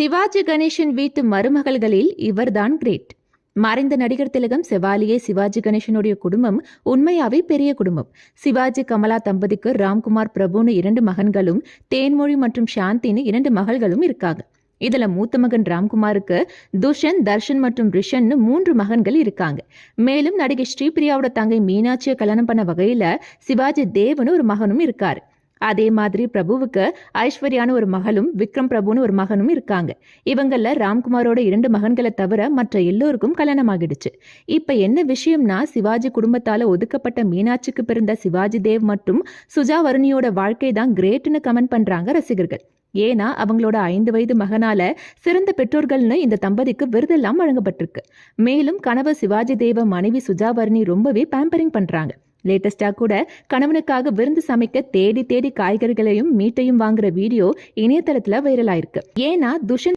சிவாஜி கணேசன் வீட்டு மருமகள்களில் இவர்தான் கிரேட். மறைந்த நடிகர் திலகம் செவாலியே சிவாஜி கணேசனுடைய குடும்பம் உண்மையாவே பெரிய குடும்பம். சிவாஜி கமலா தம்பதிக்கு ராம்குமார் பிரபுன்னு இரண்டு மகன்களும் தேன்மொழி மற்றும் சாந்தின்னு இரண்டு மகள்களும் இருக்காங்க. இதுல மூத்த மகன் ராம்குமாருக்கு துஷன் தர்ஷன் மற்றும் ரிஷன்னு மூன்று மகன்கள் இருக்காங்க. மேலும் நடிகை ஸ்ரீபிரியாவோட தங்கை மீனாட்சியை கல்யாணம் பண்ண வகையில சிவாஜி தேவனு ஒரு மகனும் இருக்காரு. அதே மாதிரி பிரபுவுக்கு ஐஸ்வர்யான்னு ஒரு மகளும் விக்ரம் பிரபுன்னு ஒரு மகனும் இருக்காங்க. இவங்கள ராம்குமாரோட இரண்டு மகன்களை தவிர மற்ற எல்லோருக்கும் கல்யாணம் ஆகிடுச்சு இப்ப என்ன விஷயம்னா சிவாஜி குடும்பத்தால ஒதுக்கப்பட்ட மீனாட்சிக்கு பிறந்த சிவாஜி தேவ் மற்றும் சுஜா வருணியோட வாழ்க்கை தான் கிரேட்னு கமெண்ட் பண்றாங்க ரசிகர்கள். ஏன்னா அவங்களோட ஐந்து வயது மகனால சிறந்த பெற்றோர்கள்னு இந்த தம்பதிக்கு விருதெல்லாம் வழங்கப்பட்டிருக்கு. மேலும் கணவர் சிவாஜி தேவ மனைவி சுஜாவர்ணி ரொம்பவே பேம்பரிங் பண்றாங்க. லேட்டஸ்டா கூட கணவனுக்காக விருந்து சமைக்க தேடி தேடி காய்கறிகளையும் மீட்டையும் வாங்குற வீடியோ இணையதளத்துல வைரல் ஆயிருக்கு. ஏன்னா துஷன்